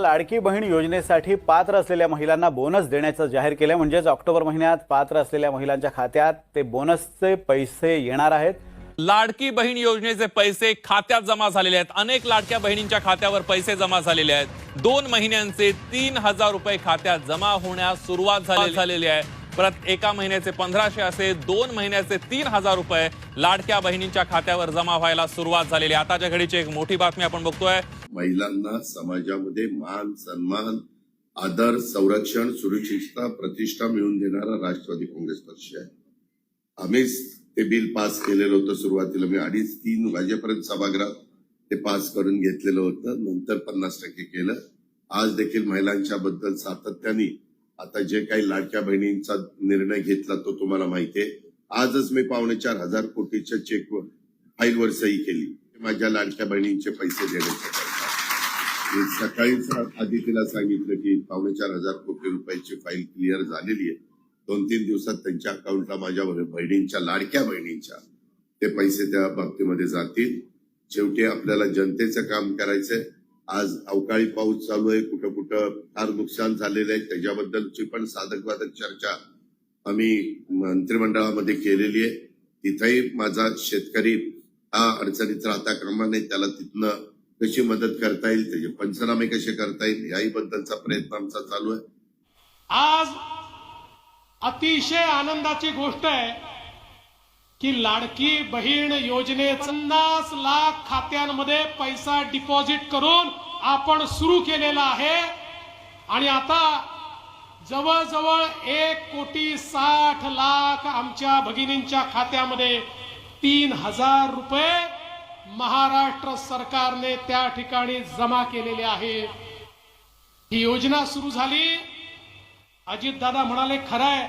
लाडकी बहीण योजनेसाठी पात्र असलेल्या महिलांना बोनस देण्याचं जाहीर केलं. म्हणजेच ऑक्टोबर महिन्यात पात्र असलेल्या महिलांच्या खात्यात ते बोनसचे पैसे येणार आहेत. लाडकी बहीण योजनेचे पैसे खात्यात जमा झालेले आहेत. अनेक लाडक्या बहिणींच्या खात्यावर पैसे जमा झालेले आहेत. दोन महिन्यांचे तीन हजार रुपये खात्यात जमा होण्यास सुरुवात झाली झालेली आहे. परत एका महिन्याचे पंधराशे असे दोन महिन्याचे तीन हजार रुपये लाडक्या बहिणींच्या खात्यावर जमा व्हायला सुरुवात झालेली आताच्या घडीची एक मोठी बातमी आपण बघतोय. महिलांना समाजामध्ये मान सन्मान आदर संरक्षण सुरक्षितता प्रतिष्ठा मिळवून देणारा राष्ट्रवादी काँग्रेस पक्ष आहे. आम्हीच ते बिल पास केलेलं होतं सुरुवातीला. मी अडीच तीन वाजेपर्यंत सभागृहात ते पास करून घेतलेलं होतं. नंतर पन्नास टक्के केलं. आज देखील महिलांच्या बद्दल सातत्याने आता जे काही लाडक्या बहिणींचा निर्णय घेतला तो तुम्हाला माहितीये आजच मी पावणे चार हजार कोटीच्या चेकवर फाईलवर सही केली. माझ्या लाडक्या बहिणींचे पैसे देण्याचे मी सकाळीच आधी तिला सांगितलं की पावणे चार हजार कोटी रुपयाची फाईल क्लिअर झालेली आहे. दोन तीन दिवसात त्यांच्या अकाउंटला माझ्या बहिणींच्या लाडक्या बहिणींच्या ते पैसे त्या बाबतीमध्ये जातील. शेवटी आपल्याला जनतेचं काम करायचंय. आज अवकाळी पाऊस चालू आहे कुठं कुठं फार नुकसान झालेलं आहे. त्याच्याबद्दलची पण साधक बाधक चर्चा आम्ही मंत्रिमंडळामध्ये केलेली आहे. तिथंही माझा शेतकरी हा अडचणीत राहता कामा त्याला तिथनं कशी मदत करता येईल त्याचे पंचनामे कसे करता येईल याही बद्दलचा प्रयत्न आमचा चालू आहे. आज अतिशय आनंदाची गोष्ट आहे की लाडकी बहीण योजने पन्नास लाख खात्यांमध्ये पैसा डिपॉझिट करून आपण सुरू केलेला आहे. आणि आता जवळजवळ एक कोटी साठ लाख आमच्या भगिनींच्या खात्यामध्ये तीन हजार रुपये महाराष्ट्र सरकारने त्या ठिकाणी जमा केलेले आहे. ही योजना सुरू झाली. अजित दादा म्हणाले खरंय